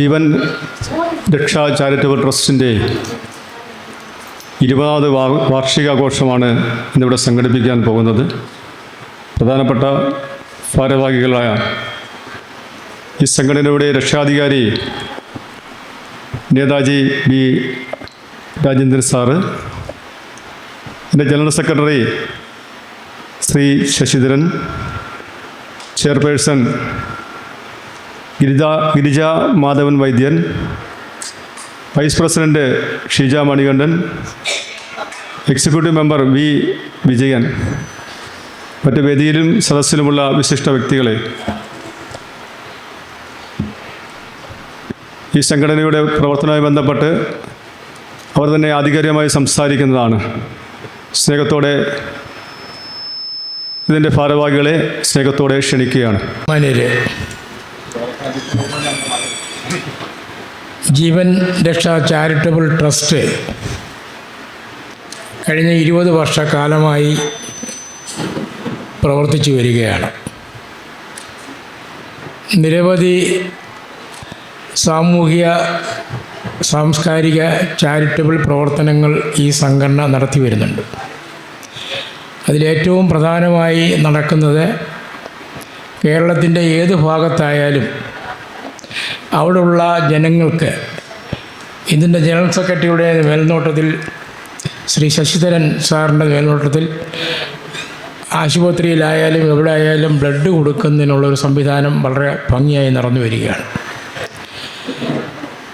ജീവൻ രക്ഷാ ചാരിറ്റബിൾ ട്രസ്റ്റിന്റെ ഇരുപതാമത് വാർഷികാഘോഷമാണ് ഇന്നിവിടെ സംഘടിപ്പിക്കാൻ പോകുന്നത്. പ്രധാനപ്പെട്ട ഭാരവാഹികളായ ഈ സംഘടനയുടെ രക്ഷാധികാരി നേതാജി ബി രാജേന്ദ്രൻ സാറ് എന്റെ general secretary Shri Sasidharan chairperson Girija Girija Madhavan Vaidyan vice president Sheeja Manikandan executive member V Vijayan. മറ്റ് വേദിയിലും സദസ്സിലുമുള്ള വിശിഷ്ട വ്യക്തികളെ ഈ സംഘടനയുടെ പ്രവർത്തനവുമായി ബന്ധപ്പെട്ട് അവർ തന്നെ ആധികാരികമായി സംസാരിക്കുന്നതാണ്. സ്നേഹത്തോടെ ഇതിന്റെ ഭാരവാഹികളെ സ്നേഹത്തോടെ ക്ഷണിക്കുകയാണ്. മാന്യര് ജീവൻ രക്ഷാ ചാരിറ്റബിൾ ട്രസ്റ്റ് കഴിഞ്ഞ ഇരുപത് വർഷക്കാലമായി പ്രവർത്തിച്ചു വരികയാണ്. നിരവധി സാമൂഹിക സാംസ്കാരിക ചാരിറ്റബിൾ പ്രവർത്തനങ്ങൾ ഈ സംഘടന നടത്തി വരുന്നുണ്ട്. അതിലേറ്റവും പ്രധാനമായി നടക്കുന്നത് കേരളത്തിന്റെ ഏത് ഭാഗത്തായാലും അവിടെയുള്ള ജനങ്ങൾക്ക് ഇതിന്റെ ജനറൽ സെക്രട്ടറിയുടെ മേൽനോട്ടത്തിൽ ശ്രീ ശശിധരൻ സാറിന്റെ മേൽനോട്ടത്തിൽ ആശുപത്രിയിലായാലും എവിടെ ആയാലും ബ്ലഡ് കൊടുക്കുന്നതിനുള്ളൊരു സംവിധാനം വളരെ ഭംഗിയായി നടന്നു വരികയാണ്.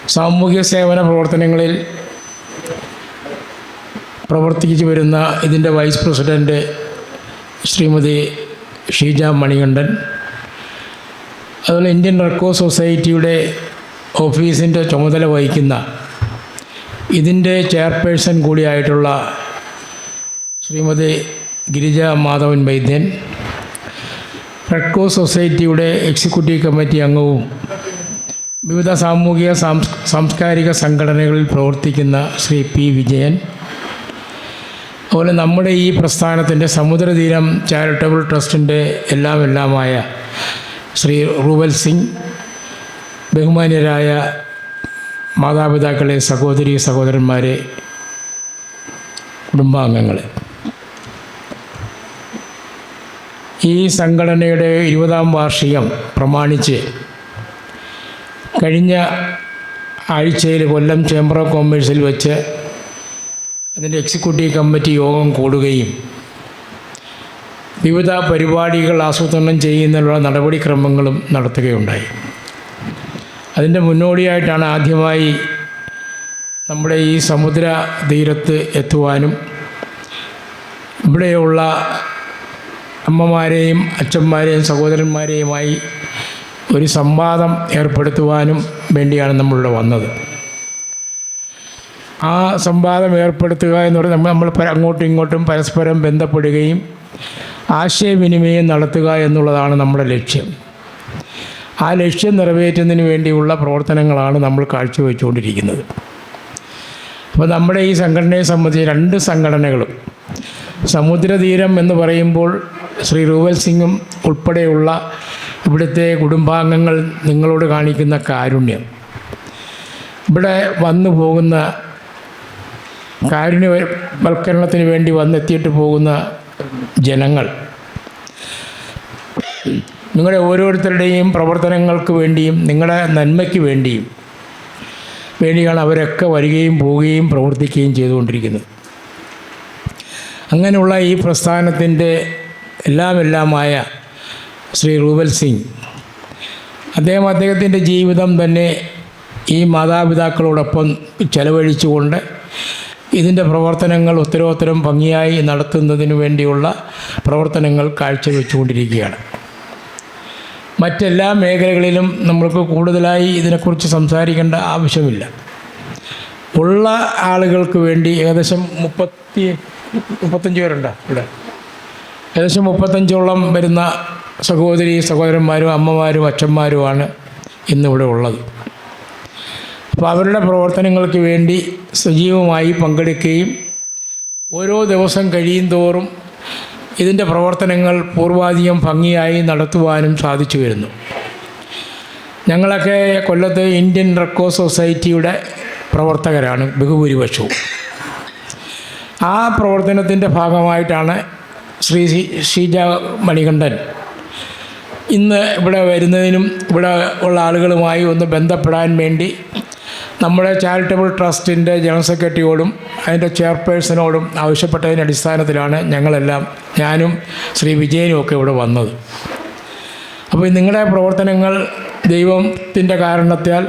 സാമൂഹ്യ സേവന പ്രവർത്തനങ്ങളിൽ പ്രവർത്തിച്ചു വരുന്ന ഇതിന്റെ വൈസ് പ്രസിഡന്റ് ശ്രീമതി ഷീജ മണികണ്ഠൻ അതുപോലെ ഇന്ത്യൻ റെക്കോ സൊസൈറ്റിയുടെ ഓഫീസിന്റെ ചുമതല വഹിക്കുന്ന ഇതിന്റെ ചെയർപേഴ്സൺ കൂടിയായിട്ടുള്ള ശ്രീമതി ഗിരിജ മാധവൻ വൈദ്യൻ റെക്കോ സൊസൈറ്റിയുടെ എക്സിക്യൂട്ടീവ് കമ്മിറ്റി അംഗവും വിവിധ സാമൂഹിക സാംസ് സാംസ്കാരിക സംഘടനകളിൽ പ്രവർത്തിക്കുന്ന ശ്രീ പി വിജയൻ. അതുപോലെ നമ്മുടെ ഈ പ്രസ്ഥാനത്തിന്റെ സമുദ്രതീരം ചാരിറ്റബിൾ ട്രസ്റ്റിന്റെ എല്ലാം എല്ലാമായ ശ്രീ റൂവൽ സിംഗ് ബഹുമാന്യരായ മാതാപിതാക്കളെ സഹോദരി സഹോദരന്മാരെ കുടുംബാംഗങ്ങളെ. ഈ സംഘടനയുടെ ഇരുപതാം വാർഷികം പ്രമാണിച്ച് കഴിഞ്ഞ ആഴ്ചയിൽ കൊല്ലം ചേംബർ ഓഫ് കോമേഴ്സിൽ വെച്ച് അതിന്റെ എക്സിക്യൂട്ടീവ് കമ്മിറ്റി യോഗം കൂടുകയും വിവിധ പരിപാടികൾ ആസൂത്രണം ചെയ്യുന്നതിനുള്ള നടപടിക്രമങ്ങളും നടത്തുകയുണ്ടായി. അതിന്റെ മുന്നോടിയായിട്ടാണ് ആദ്യമായി നമ്മുടെ ഈ സമുദ്ര തീരത്ത് എത്തുവാനും ഇവിടെയുള്ള അമ്മമാരെയും അച്ഛന്മാരെയും സഹോദരന്മാരെയുമായി ഒരു സംവാദം ഏർപ്പെടുത്തുവാനും വേണ്ടിയാണ് നമ്മളിവിടെ വന്നത്. ആ സംവാദം ഏർപ്പെടുത്തുക എന്ന് പറയുന്നത് നമ്മൾ നമ്മൾ അങ്ങോട്ടും ഇങ്ങോട്ടും പരസ്പരം ബന്ധപ്പെടുകയും ആശയവിനിമയം നടത്തുക എന്നുള്ളതാണ് നമ്മുടെ ലക്ഷ്യം. ആ ലക്ഷ്യം നിറവേറ്റുന്നതിന് വേണ്ടിയുള്ള പ്രവർത്തനങ്ങളാണ് നമ്മൾ കാഴ്ചവെച്ചുകൊണ്ടിരിക്കുന്നത്. അപ്പോൾ നമ്മുടെ ഈ സംഘടനയെ സംബന്ധിച്ച് രണ്ട് സംഘടനകളും സമുദ്രതീരം എന്ന് പറയുമ്പോൾ ശ്രീ റൂവൽ സിംഗും ഉൾപ്പെടെയുള്ള ഇവിടുത്തെ കുടുംബാംഗങ്ങൾ നിങ്ങളോട് കാണിക്കുന്ന കാരുണ്യം. ഇവിടെ വന്നു പോകുന്ന കാരുണ്യവൽക്കരണത്തിന് വേണ്ടി വന്നെത്തിയിട്ട് പോകുന്ന ജനങ്ങൾ. നിങ്ങളുടെ ഓരോരുത്തരുടെയും പ്രവർത്തനങ്ങൾക്ക് വേണ്ടിയും നിങ്ങളുടെ നന്മയ്ക്ക് വേണ്ടിയും വേണ്ടിയാണ് അവരൊക്കെ വരികയും പോവുകയും പ്രവർത്തിക്കുകയും ചെയ്തുകൊണ്ടിരിക്കുന്നത്. അങ്ങനെയുള്ള ഈ പ്രസ്ഥാനത്തിന്റെ എല്ലാമെല്ലാമായ ശ്രീ റൂബൽ സിംഗ് അദ്ദേഹം അദ്ദേഹത്തിന്റെ ജീവിതം തന്നെ ഈ മാതാപിതാക്കളോടൊപ്പം ചെലവഴിച്ചുകൊണ്ട് ഇതിന്റെ പ്രവർത്തനങ്ങൾ ഉത്തരോത്തരം ഭംഗിയായി നടത്തുന്നതിന് വേണ്ടിയുള്ള പ്രവർത്തനങ്ങൾ കാഴ്ചവെച്ചുകൊണ്ടിരിക്കുകയാണ്. മറ്റെല്ലാ മേഖലകളിലും നമ്മൾക്ക് കൂടുതലായി ഇതിനെക്കുറിച്ച് സംസാരിക്കേണ്ട ആവശ്യമില്ല. ഉള്ള ആളുകൾക്ക് വേണ്ടി ഏകദേശം മുപ്പത്തി മുപ്പത്തഞ്ച് പേരുണ്ടോ ഇവിടെ? ഏകദേശം മുപ്പത്തഞ്ചോളം വരുന്ന സഹോദരി സഹോദരന്മാരും അമ്മമാരും അച്ഛന്മാരുമാണ് ഇന്നിവിടെ ഉള്ളത്. അപ്പോൾ അവരുടെ പ്രവർത്തനങ്ങൾക്ക് വേണ്ടി സജീവമായി പങ്കെടുക്കുകയും ഓരോ ദിവസം കഴിയും തോറും ഇതിന്റെ പ്രവർത്തനങ്ങൾ പൂർവാധികം ഭംഗിയായി നടത്തുവാനും സാധിച്ചു വരുന്നു. ഞങ്ങളൊക്കെ കൊല്ലത്ത് ഇന്ത്യൻ റെക്കോ സൊസൈറ്റിയുടെ പ്രവർത്തകരാണ് ബഹുഭൂരിപക്ഷവും. ആ പ്രവർത്തനത്തിന്റെ ഭാഗമായിട്ടാണ് ശ്രീ ഷീജ മണികണ്ഠൻ ഇന്ന് ഇവിടെ വരുന്നതിനും ഇവിടെ ഉള്ള ആളുകളുമായി ഒന്ന് ബന്ധപ്പെടാൻ വേണ്ടി നമ്മുടെ ചാരിറ്റബിൾ ട്രസ്റ്റിന്റെ ജനറൽ സെക്രട്ടറിയോടും അതിന്റെ ചെയർപേഴ്സണോടും ആവശ്യപ്പെട്ടതിന്റെ അടിസ്ഥാനത്തിലാണ് ഞങ്ങളെല്ലാം ഞാനും ശ്രീ വിജയനും ഒക്കെ ഇവിടെ വന്നത്. അപ്പോൾ നിങ്ങളുടെ പ്രവർത്തനങ്ങൾ ദൈവത്തിന്റെ കാരണത്താൽ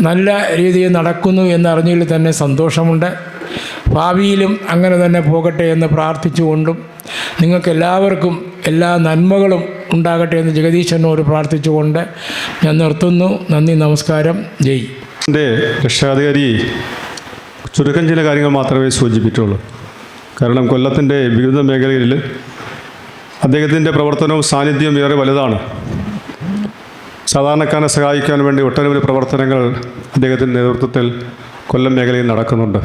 നല്ല രീതിയിൽ നടക്കുന്നു എന്നറിഞ്ഞതിൽ തന്നെ സന്തോഷമുണ്ട്. ഭാവിയിലും അങ്ങനെ തന്നെ പോകട്ടെ എന്ന് പ്രാർത്ഥിച്ചുകൊണ്ടും നിങ്ങൾക്ക് എല്ലാവർക്കും എല്ലാ നന്മകളും ഉണ്ടാകട്ടെ എന്ന് ജഗദീശനോട് പ്രാർത്ഥിച്ചുകൊണ്ട് ഞാൻ നിർത്തുന്നു. നന്ദി നമസ്കാരം. ജയ്. എന്റെ രക്ഷാധികാരി ചുരുക്കം ചില കാര്യങ്ങൾ മാത്രമേ സൂചിപ്പിച്ചുള്ളൂ കാരണം കൊല്ലത്തിന്റെ വിവിധ മേഖലകളിൽ അദ്ദേഹത്തിന്റെ പ്രവർത്തനവും സാന്നിധ്യവും ഏറെ വലുതാണ്. സാധാരണക്കാരനെ സഹായിക്കാൻ വേണ്ടി ഒട്ടനവധി പ്രവർത്തനങ്ങൾ അദ്ദേഹത്തിന്റെ നേതൃത്വത്തിൽ കൊല്ലം മേഖലയിൽ നടക്കുന്നുണ്ട്.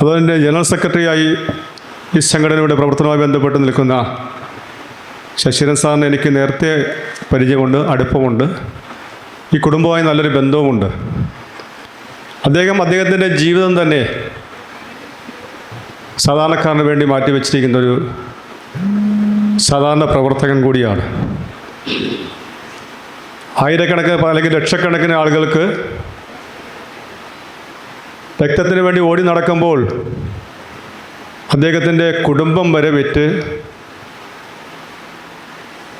അതുപോലെ ജനറൽ സെക്രട്ടറിയായി ഈ സംഘടനയുടെ പ്രവർത്തനവുമായി ബന്ധപ്പെട്ട് നിൽക്കുന്ന ശശിരൻ സാറിന് എനിക്ക് നേരത്തെ പരിചയമുണ്ട് അടുപ്പമുണ്ട്. ഈ കുടുംബവുമായി നല്ലൊരു ബന്ധവുമുണ്ട്. അദ്ദേഹം അദ്ദേഹത്തിന്റെ ജീവിതം തന്നെ സാധാരണക്കാരന് വേണ്ടി മാറ്റിവെച്ചിരിക്കുന്ന ഒരു സാധാരണ പ്രവർത്തകൻ കൂടിയാണ്. ആയിരക്കണക്കിന് അല്ലെങ്കിൽ ലക്ഷക്കണക്കിന് ആളുകൾക്ക് രക്തത്തിന് വേണ്ടി ഓടി നടക്കുമ്പോൾ അദ്ദേഹത്തിന്റെ കുടുംബം വരെ വിറ്റ്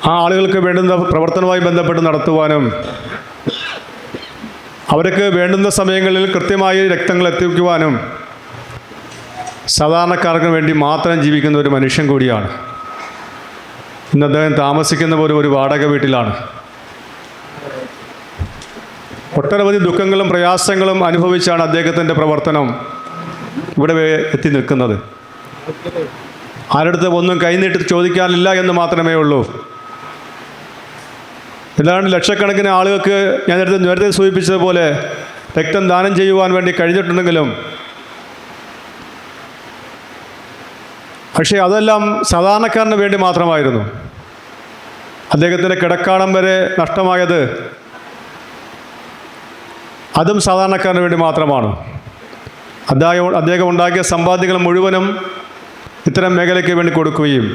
ആ ആളുകൾക്ക് വേണ്ടുന്ന പ്രവർത്തനവുമായി ബന്ധപ്പെട്ട് നടത്തുവാനും അവർക്ക് വേണ്ടുന്ന സമയങ്ങളിൽ കൃത്യമായി രക്തങ്ങൾ എത്തിക്കുവാനും സാധാരണക്കാർക്ക് വേണ്ടി മാത്രം ജീവിക്കുന്ന ഒരു മനുഷ്യൻ കൂടിയാണ്. ഇന്ന് അദ്ദേഹം താമസിക്കുന്ന ഒരു ഒരു വാടക വീട്ടിലാണ്. ഒട്ടനവധി ദുഃഖങ്ങളും പ്രയാസങ്ങളും അനുഭവിച്ചാണ് അദ്ദേഹത്തിന്റെ പ്രവർത്തനം ഇവിടെ എത്തി നിൽക്കുന്നത്. ആരുടെ ഒന്നും കൈനീട്ടി ചോദിക്കാനില്ല എന്ന് മാത്രമേ ഉള്ളൂ. ഏതാണ്ട് ലക്ഷക്കണക്കിന് ആളുകൾക്ക് ഞാൻ നേരത്തെ നേരത്തെ സൂചിപ്പിച്ചതുപോലെ രക്തം ദാനം ചെയ്യുവാൻ വേണ്ടി കഴിഞ്ഞിട്ടുണ്ടെങ്കിലും പക്ഷേ അതെല്ലാം സാധാരണക്കാരന് വേണ്ടി മാത്രമായിരുന്നു. അദ്ദേഹത്തിന്റെ കിടക്കാടം വരെ നഷ്ടമായത് അതും സാധാരണക്കാരന് വേണ്ടി മാത്രമാണ്. അദ്ദേഹം അദ്ദേഹം ഉണ്ടാക്കിയ സമ്പാദ്യങ്ങൾ മുഴുവനും ഇത്തരം മേഖലയ്ക്ക് വേണ്ടി കൊടുക്കുകയും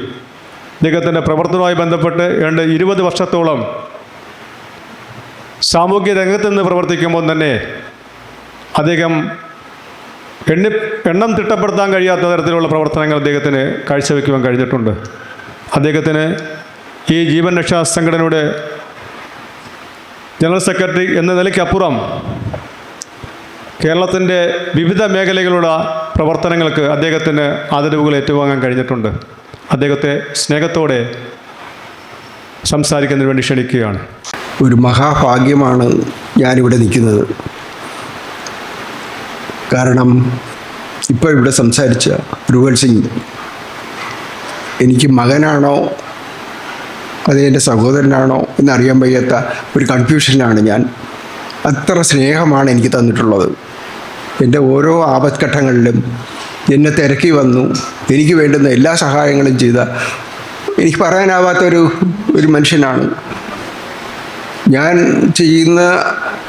അദ്ദേഹത്തിന്റെ പ്രവർത്തനവുമായി ബന്ധപ്പെട്ട് ഏണ്ട് ഇരുപത് വർഷത്തോളം സാമൂഹ്യ രംഗത്ത് നിന്ന് പ്രവർത്തിക്കുമ്പോൾ തന്നെ അദ്ദേഹം എണ്ണി എണ്ണം തിട്ടപ്പെടുത്താൻ കഴിയാത്ത തരത്തിലുള്ള പ്രവർത്തനങ്ങൾ അദ്ദേഹത്തിന് കാഴ്ചവെക്കുവാൻ കഴിഞ്ഞിട്ടുണ്ട്. അദ്ദേഹത്തിന് ഈ ജീവൻ രക്ഷാ സംഘടനയുടെ ജനറൽ സെക്രട്ടറി എന്ന നിലയ്ക്കപ്പുറം കേരളത്തിന്റെ വിവിധ മേഖലകളുള്ള പ്രവർത്തനങ്ങൾക്ക് അദ്ദേഹത്തിന് ആദരവുകൾ ഏറ്റുവാങ്ങാൻ കഴിഞ്ഞിട്ടുണ്ട്. അദ്ദേഹത്തെ സ്നേഹത്തോടെ സംസാരിക്കുന്നതിന് വേണ്ടി ക്ഷണിക്കുകയാണ്. ഒരു മഹാഭാഗ്യമാണ് ഞാനിവിടെ നിൽക്കുന്നത്. കാരണം ഇപ്പോൾ ഇവിടെ സംസാരിച്ച രൂപൽ സിംഗ് എനിക്ക് മകനാണോ? അത് എന്റെ സഹോദരനാണോ? എന്നറിയാൻ വയ്യാത്ത ഒരു കൺഫ്യൂഷനിലാണ് ഞാൻ. അത്ര സ്നേഹമാണ് എനിക്ക് തന്നിട്ടുള്ളത്. എന്റെ ഓരോ ആപത്ഘട്ടങ്ങളിലും എന്നെ തിരക്കി വന്നു. എനിക്ക് വേണ്ടുന്ന എല്ലാ സഹായങ്ങളും ചെയ്ത എനിക്ക് പറയാനാവാത്തൊരു ഒരു മനുഷ്യനാണ്. ഞാൻ ചെയ്യുന്ന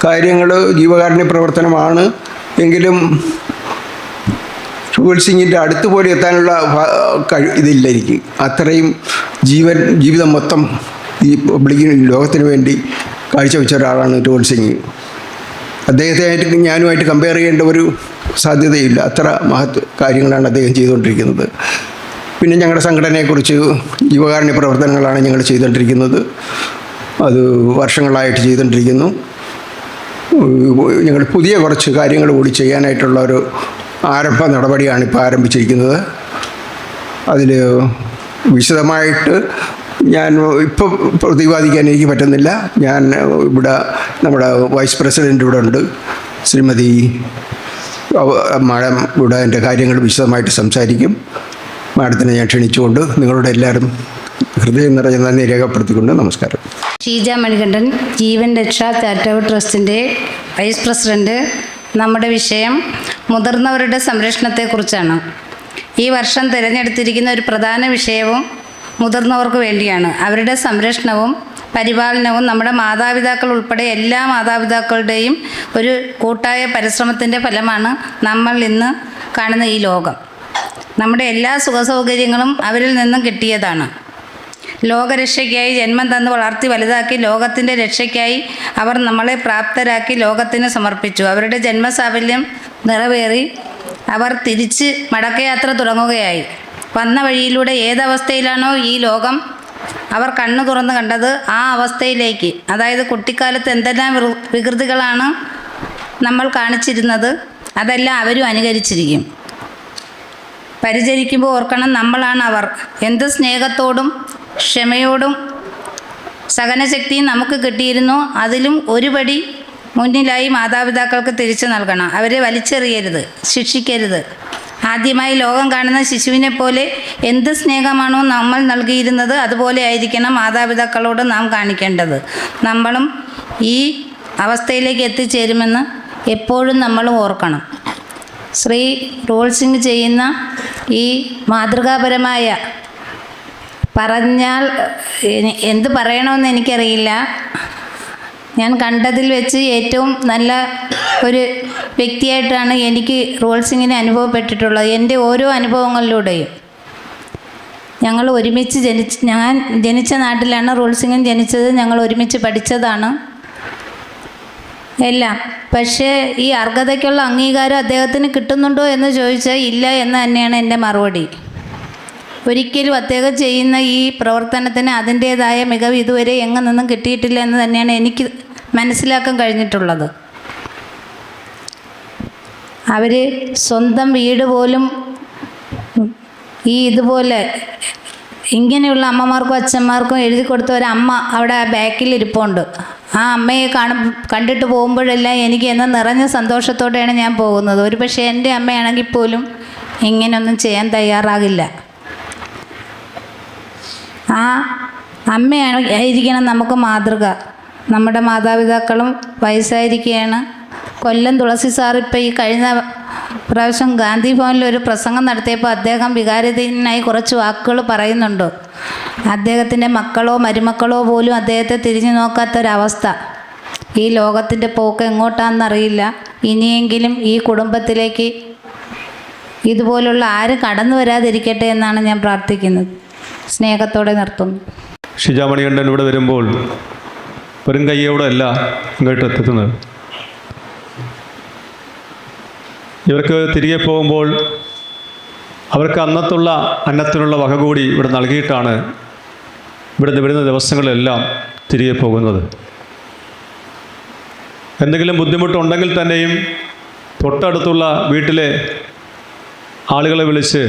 കാര്യങ്ങൾ ജീവകാരുണ്യ പ്രവർത്തനമാണ്. എങ്കിലും ഷുഗൽ സിംഗിന്റെ അടുത്ത് പോലെ എത്താനുള്ള ഇതില്ല എനിക്ക്. അത്രയും ജീവൻ ജീവിതം മൊത്തം ഈ പബ്ലിക്കിന് ലോകത്തിന് വേണ്ടി കാഴ്ചവെച്ച ഒരാളാണ് ടോൾ സിംഗ്. അദ്ദേഹത്തെ ആയിട്ട് ഞാനുമായിട്ട് കമ്പയർ ചെയ്യേണ്ട ഒരു സാധ്യതയില്ല. അത്ര മഹത് കാര്യങ്ങളാണ് അദ്ദേഹം ചെയ്തുകൊണ്ടിരിക്കുന്നത്. പിന്നെ ഞങ്ങളുടെ സംഘടനയെക്കുറിച്ച് യുവകാരുണ്യ പ്രവർത്തനങ്ങളാണ് ഞങ്ങൾ ചെയ്തുകൊണ്ടിരിക്കുന്നത്. അത് വർഷങ്ങളായിട്ട് ചെയ്തുകൊണ്ടിരിക്കുന്നു. ഞങ്ങൾ പുതിയ കുറച്ച് കാര്യങ്ങൾ കൂടി ചെയ്യാനായിട്ടുള്ള ഒരു ആരംഭ നടപടിയാണ് ഇപ്പോൾ ആരംഭിച്ചിരിക്കുന്നത്. അതിൽ വിശദമായിട്ട് ഞാൻ ഇപ്പോൾ പ്രതിപാദിക്കാൻ എനിക്ക് പറ്റുന്നില്ല. ഞാൻ ഇവിടെ നമ്മുടെ വൈസ് പ്രസിഡന്റ് ഇവിടെ ഉണ്ട്. ശ്രീമതി മഴ ഇവിടെ എന്റെ കാര്യങ്ങൾ വിശദമായിട്ട് സംസാരിക്കും. മാഡത്തിനെ ഞാൻ ക്ഷണിച്ചുകൊണ്ട് നിങ്ങളുടെ എല്ലാവരും ഹൃദയം നിറഞ്ഞ നന്ദി രേഖപ്പെടുത്തിക്കൊണ്ട് നമസ്കാരം. ഷീജ മണികണ്ഠൻ ജീവൻ രക്ഷാ ചാരിറ്റബിൾ ട്രസ്റ്റിന്റെ വൈസ് പ്രസിഡന്റ്. നമ്മുടെ വിഷയം മുതിർന്നവരുടെ സംരക്ഷണത്തെക്കുറിച്ചാണ്. ഈ വർഷം തിരഞ്ഞെടുത്തിരിക്കുന്ന ഒരു പ്രധാന വിഷയവും മുതിർന്നവർക്ക് വേണ്ടിയാണ്. അവരുടെ സംരക്ഷണവും പരിപാലനവും നമ്മുടെ മാതാപിതാക്കൾ ഉൾപ്പെടെ എല്ലാ മാതാപിതാക്കളുടെയും ഒരു കൂട്ടായ പരിശ്രമത്തിന്റെ ഫലമാണ് നമ്മൾ ഇന്ന് കാണുന്ന ഈ ലോകം. നമ്മുടെ എല്ലാ സുഖസൗകര്യങ്ങളും അവരിൽ നിന്നും കിട്ടിയതാണ്. ലോകരക്ഷയ്ക്കായി ജന്മം തന്ന് വളർത്തി വലുതാക്കി ലോകത്തിന്റെ രക്ഷയ്ക്കായി അവർ നമ്മളെ പ്രാപ്തരാക്കി ലോകത്തിന് സമർപ്പിച്ചു. അവരുടെ ജന്മസാഫല്യം നിറവേറി അവർ തിരിച്ച് മടക്കയാത്ര തുടങ്ങുകയായി. വന്ന വഴിയിലൂടെ ഏതവസ്ഥയിലാണോ ഈ ലോകം? അവർ കണ്ണു തുറന്ന് കണ്ടത് ആ അവസ്ഥയിലേക്ക്. അതായത് കുട്ടിക്കാലത്ത് എന്തെല്ലാം വികൃതികളാണ് നമ്മൾ കാണിച്ചിരുന്നത്? അതെല്ലാം അവരും അനുകരിച്ചിരിക്കും. പരിചരിക്കുമ്പോൾ ഓർക്കണം നമ്മളാണ് അവർ എന്ത് സ്നേഹത്തോടും ക്ഷമയോടും സഹനശക്തിയും നമുക്ക് കിട്ടിയിരുന്നു അതിലും ഒരുപടി മുന്നിലായി മാതാപിതാക്കൾക്ക് തിരിച്ചു നൽകണം. അവരെ വലിച്ചെറിയരുത് ശിക്ഷിക്കരുത്. ആദ്യമായി ലോകം കാണുന്ന ശിശുവിനെ പോലെ എന്ത് സ്നേഹമാണോ നമ്മൾ നൽകിയിരുന്നത് അതുപോലെ ആയിരിക്കണം മാതാപിതാക്കളോട് നാം കാണിക്കേണ്ടത്. നമ്മളും ഈ അവസ്ഥയിലേക്ക് എത്തിച്ചേരുമെന്ന് എപ്പോഴും നമ്മൾ ഓർക്കണം. ശ്രീ റോൾ സിംഗ് ചെയ്യുന്ന ഈ മാതൃകാപരമായ പറഞ്ഞാൽ എന്ത് പറയണമെന്ന് എനിക്കറിയില്ല. ഞാൻ കണ്ടതിൽ വെച്ച് ഏറ്റവും നല്ല ഒരു വ്യക്തിയായിട്ടാണ് എനിക്ക് റോൾ സിംഗിനെ അനുഭവപ്പെട്ടിട്ടുള്ളത് എന്റെ ഓരോ അനുഭവങ്ങളിലൂടെയും. ഞങ്ങൾ ഒരുമിച്ച് ജനിച്ച് ഞാൻ ജനിച്ച നാട്ടിലാണ് റോൾ സിംഗൻ ജനിച്ചത് ഞങ്ങൾ ഒരുമിച്ച് പഠിച്ചതാണ്. എല്ലാം പക്ഷേ ഈ അർഹതയ്ക്കുള്ള അംഗീകാരം അദ്ദേഹത്തിന് കിട്ടുന്നുണ്ടോ എന്ന് ചോദിച്ചാൽ ഇല്ല എന്ന് തന്നെയാണ് എന്റെ മറുപടി. ഒരിക്കലും അദ്ദേഹം ചെയ്യുന്ന ഈ പ്രവർത്തനത്തിന് അതിന്റേതായ മികവ് ഇതുവരെ എങ്ങു നിന്നും കിട്ടിയിട്ടില്ല എന്ന് തന്നെയാണ് എനിക്ക് മനസ്സിലാക്കാൻ കഴിഞ്ഞിട്ടുള്ളത്. അവർ സ്വന്തം വീട് പോലും ഈ ഇതുപോലെ ഇങ്ങനെയുള്ള അമ്മമാർക്കും അച്ഛന്മാർക്കും എഴുതി കൊടുത്ത ഒരു അമ്മ അവിടെ ബാക്കിൽ ഇരിപ്പുണ്ട്. ആ അമ്മയെ കാണും കണ്ടിട്ട് പോകുമ്പോഴെല്ലാം എനിക്ക് എന്ന നിറഞ്ഞ സന്തോഷത്തോടെയാണ് ഞാൻ പോകുന്നത്. ഒരു പക്ഷേ എന്റെ അമ്മയാണെങ്കിൽ പോലും ഇങ്ങനെയൊന്നും ചെയ്യാൻ തയ്യാറാകില്ല. ആ അമ്മയാണ് ആയിരിക്കണം നമുക്ക് മാതൃക. നമ്മുടെ മാതാപിതാക്കളും വയസ്സായിരിക്കുകയാണ് കൊല്ലം തുളസി സാർ ഇപ്പോൾ ഈ കഴിഞ്ഞ പ്രാവശ്യം ഗാന്ധി ഭവനിൽ ഒരു പ്രസംഗം നടത്തിയപ്പോൾ അദ്ദേഹം വികാരതീനായി കുറച്ച് വാക്കുകൾ പറയുന്നുണ്ട്. അദ്ദേഹത്തിന്റെ മക്കളോ മരുമക്കളോ പോലും അദ്ദേഹത്തെ തിരിഞ്ഞു നോക്കാത്തൊരവസ്ഥ. ഈ ലോകത്തിന്റെ പോക്ക് എങ്ങോട്ടാണെന്നറിയില്ല. ഇനിയെങ്കിലും ഈ കുടുംബത്തിലേക്ക് ഇതുപോലുള്ള ആരും കടന്നു വരാതിരിക്കട്ടെ എന്നാണ് ഞാൻ പ്രാർത്ഥിക്കുന്നത്. സ്നേഹത്തോടെ നിർത്തുന്നു. ഷിജാമണികണ്ഠൻ ഇവിടെ വരുമ്പോൾ വെറും കയ്യോടെ അല്ല ഇങ്ങോട്ട് എത്തുന്നത്. ഇവർക്ക് തിരികെ പോകുമ്പോൾ അവർക്ക് അന്നത്തുള്ള അന്നത്തിനുള്ള വക കൂടി ഇവിടെ നൽകിയിട്ടാണ് ഇവിടെ വരുന്ന ദിവസങ്ങളിലെല്ലാം തിരികെ പോകുന്നത്. എന്തെങ്കിലും ബുദ്ധിമുട്ടുണ്ടെങ്കിൽ തന്നെയും തൊട്ടടുത്തുള്ള വീട്ടിലെ ആളുകളെ വിളിച്ച്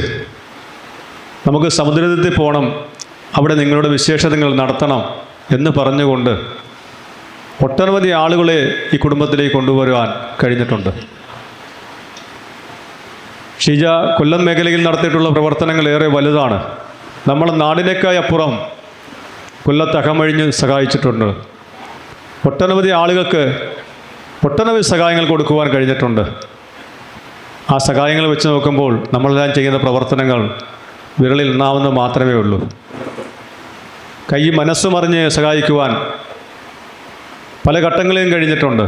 നമുക്ക് സമുദ്രത്തിൽ പോകണം അവിടെ നിങ്ങളുടെ വിശേഷതകൾ നടത്തണം എന്ന് പറഞ്ഞുകൊണ്ട് ഒട്ടനവധി ആളുകളെ ഈ കുടുംബത്തിലേക്ക് കൊണ്ടുവരുവാൻ കഴിഞ്ഞിട്ടുണ്ട്. ഷീജ കൊല്ലം മേഖലയിൽ നടത്തിയിട്ടുള്ള പ്രവർത്തനങ്ങൾ ഏറെ വലുതാണ്. നമ്മൾ നാടിനേക്കായി അപ്പുറം കൊല്ലത്ത് അകമഴിഞ്ഞ് സഹായിച്ചിട്ടുണ്ട്. ഒട്ടനവധി ആളുകൾക്ക് ഒട്ടനവധി സഹായങ്ങൾ കൊടുക്കുവാൻ കഴിഞ്ഞിട്ടുണ്ട്. ആ സഹായങ്ങൾ വെച്ച് നോക്കുമ്പോൾ നമ്മളെല്ലാം ചെയ്യുന്ന പ്രവർത്തനങ്ങൾ വിരളിൽ എണ്ണാവുന്ന മാത്രമേ ഉള്ളൂ. കൈ മനസ്സുമറിഞ്ഞ് സഹായിക്കുവാൻ പല ഘട്ടങ്ങളെയും കഴിഞ്ഞിട്ടുണ്ട്.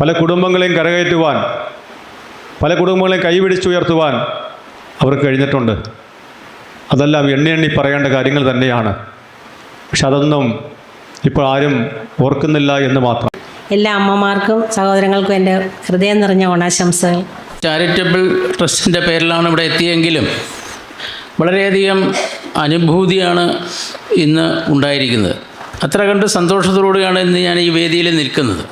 പല കുടുംബങ്ങളെയും കരകയറ്റുവാൻ പല കുടുംബങ്ങളെയും കൈപിടിച്ചുയർത്തുവാൻ അവർക്ക് കഴിഞ്ഞിട്ടുണ്ട്. അതെല്ലാം എണ്ണി എണ്ണി പറയേണ്ട കാര്യങ്ങൾ തന്നെയാണ്. പക്ഷെ അതൊന്നും ഇപ്പോൾ ആരും ഓർക്കുന്നില്ല എന്ന് മാത്രം. എല്ലാ അമ്മമാർക്കും സഹോദരങ്ങൾക്കും എന്റെ ഹൃദയം നിറഞ്ഞ ഓണാശംസകൾ. ചാരിറ്റബിൾ ട്രസ്റ്റിന്റെ പേരിലാണ് ഇവിടെ എത്തിയെങ്കിലും വളരെയധികം അനുഭൂതിയാണ് ഇന്ന് ഉണ്ടായിരിക്കുന്നത്. അത്ര കണ്ട് സന്തോഷത്തോടുകൂടിയാണ് ഇന്ന് ഞാൻ ഈ വേദിയിൽ നിൽക്കുന്നത്.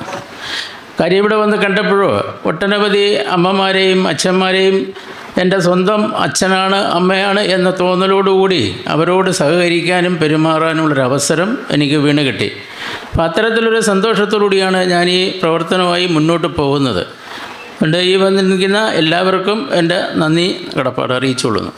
കാര്യം ഇവിടെ വന്ന് കണ്ടപ്പോഴോ ഒട്ടനവധി അമ്മമാരെയും അച്ഛന്മാരെയും എന്റെ സ്വന്തം അച്ഛനാണ് അമ്മയാണ് എന്ന തോന്നലോടുകൂടി അവരോട് സഹകരിക്കാനും പെരുമാറാനുമുള്ളൊരവസരം എനിക്ക് വീണ് കിട്ടി. അപ്പം അത്തരത്തിലൊരു സന്തോഷത്തോടുകൂടിയാണ് ഞാൻ ഈ പ്രവർത്തനവുമായി മുന്നോട്ട് പോകുന്നത്. അതുകൊണ്ട് ഈ വന്നിരിക്കുന്ന എല്ലാവർക്കും എന്റെ നന്ദി കടപ്പാട് അറിയിച്ചുകൊള്ളുന്നു.